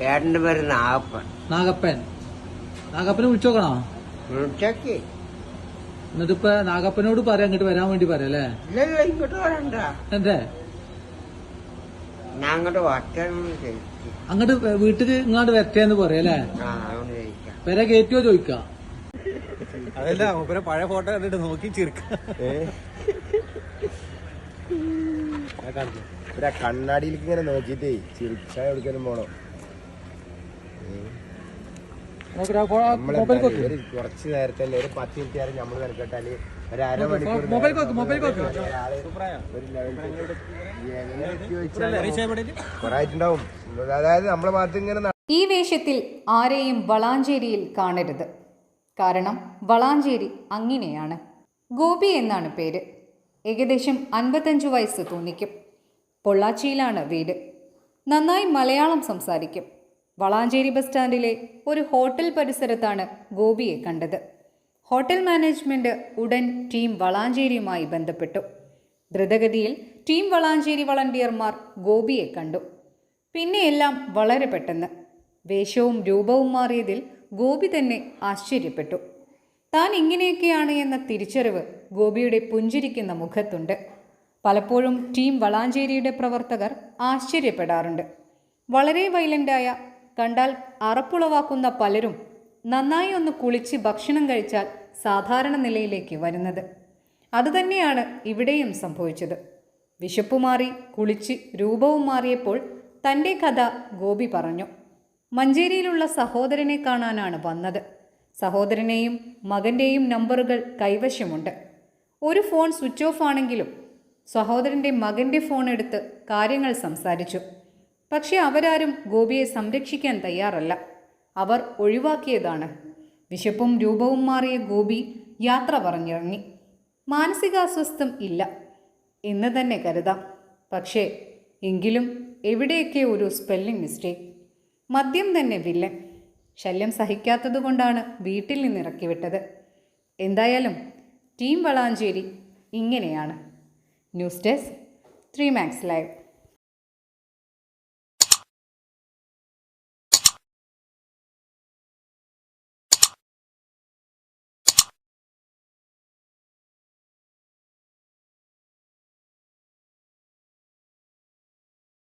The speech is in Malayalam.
ഏട്ടന്റെ പേര് നാഗപ്പൻ. നാഗപ്പൻ. നാഗപ്പനെ വിളിച്ചോക്കണോ? വിളിച്ചേ എന്നിട്ടിപ്പ നാഗപ്പനോട് പറയാം ഇങ്ങോട്ട് വരാൻ വേണ്ടി പറയാം അല്ലേ? ഇല്ലല്ല ഇങ്ങോട്ട് വരണ്ട. എന്തേ? ഞാൻ അങ്ങോട്ട് ചോദിക്കും അങ്ങോട്ട് വീട്ടിൽ ഇങ്ങോട്ട് വരട്ടേന്ന് പറയല്ലേ ആ അതുകൊണ്ട് ചോദിക്കാം വരെ കയറ്റുമോ ചോദിക്കാം? അതല്ല മൂപ്പരെ പഴയ ഫോട്ടോ കണ്ടിട്ട് നോക്കി ചിരിക്കാം. കണ്ണാടിയിലേക്ക് ഇങ്ങനെ നോക്കിട്ടേ ചിരിച്ചാൽ എവിടേക്കാനും പോണം നമ്മളെ മൊബൈൽ കൊക്ക് ഒരു കുറച്ച് നേരത്തെ ഒരു പത്ത് മിനിറ്റ് നേരം നമ്മൾ മെനക്കെട്ടാൽ ഒരു അരമണിക്കൂർ മൊബൈൽ കൊക്ക് മൊബൈൽ കൊക്ക് ഒരാൾ ഒരു ലെവൽ എങ്ങനെ ചോദിച്ചാൽ കുറെ ആയിട്ടുണ്ടാവും. അതായത് നമ്മളെ ഭാഗത്ത് ഇങ്ങനെ ഈ വേഷത്തിൽ ആരെയും വളാഞ്ചേരിയിൽ കാണരുത്. കാരണം വളാഞ്ചേരി അങ്ങനെയാണ്. ഗോപി എന്നാണ് പേര്. ഏകദേശം അൻപത്തഞ്ച് വയസ്സ് തോന്നിക്കും. പൊള്ളാച്ചിയിലാണ് വീട്. നന്നായി മലയാളം സംസാരിക്കും. വളാഞ്ചേരി ബസ് സ്റ്റാൻഡിലെ ഒരു ഹോട്ടൽ പരിസരത്താണ് ഗോപിയെ കണ്ടത്. ഹോട്ടൽ മാനേജ്മെന്റ് ഉടൻ ടീം വളാഞ്ചേരിയുമായി ബന്ധപ്പെട്ടു. ദ്രുതഗതിയിൽ ടീം വളാഞ്ചേരി വളണ്ടിയർമാർ ഗോപിയെ കണ്ടു. പിന്നെയെല്ലാം വളരെ പെട്ടെന്ന്. വേഷവും രൂപവും മാറിയതിൽ ഗോപി തന്നെ ആശ്ചര്യപ്പെട്ടു. താൻ ഇങ്ങനെയൊക്കെയാണ് എന്ന തിരിച്ചറിവ് ഗോപിയുടെ പുഞ്ചിരിക്കുന്ന മുഖത്തുണ്ട്. പലപ്പോഴും ടീം വളാഞ്ചേരിയുടെ പ്രവർത്തകർ ആശ്ചര്യപ്പെടാറുണ്ട്. വളരെ വയലന്റായ കണ്ടാൽ അറപ്പുളവാക്കുന്ന പലരും നന്നായി ഒന്ന് കുളിച്ച് ഭക്ഷണം കഴിച്ചാൽ സാധാരണ നിലയിലേക്ക് വരുന്നത്. അതുതന്നെയാണ് ഇവിടെയും സംഭവിച്ചത്. വിശപ്പ് മാറി കുളിച്ച് രൂപവും മാറിയപ്പോൾ തന്റെ കഥ ഗോപി പറഞ്ഞു. മഞ്ചേരിയിലുള്ള സഹോദരനെ കാണാനാണ് വന്നത്. സഹോദരനെയും മകന്റെയും നമ്പറുകൾ കൈവശമുണ്ട്. ഒരു ഫോൺ സ്വിച്ച് ഓഫ് ആണെങ്കിലും സഹോദരന്റെ മകന്റെ ഫോൺ എടുത്ത് കാര്യങ്ങൾ സംസാരിച്ചു. പക്ഷേ അവരാരും ഗോപിയെ സംരക്ഷിക്കാൻ തയ്യാറല്ല. അവർ ഒഴിവാക്കിയതാണ്. വിശപ്പും രൂപവും മാറിയ ഗോപി യാത്ര പറഞ്ഞിറങ്ങി. മാനസികാസ്വസ്ഥം ഇല്ല എന്ന് തന്നെ കരുതാം. പക്ഷേ എങ്കിലും എവിടെയൊക്കെ ഒരു സ്പെല്ലിംഗ് മിസ്റ്റേക്ക് മദ്യം തന്നെ വില്ലൻ. ശല്യം സഹിക്കാത്തതുകൊണ്ടാണ് വീട്ടിൽ നിന്ന് ഇറക്കി വിട്ടത്. എന്തായാലും ടീം വളാഞ്ചേരി ഇങ്ങനെയാണ്. News desk three max live.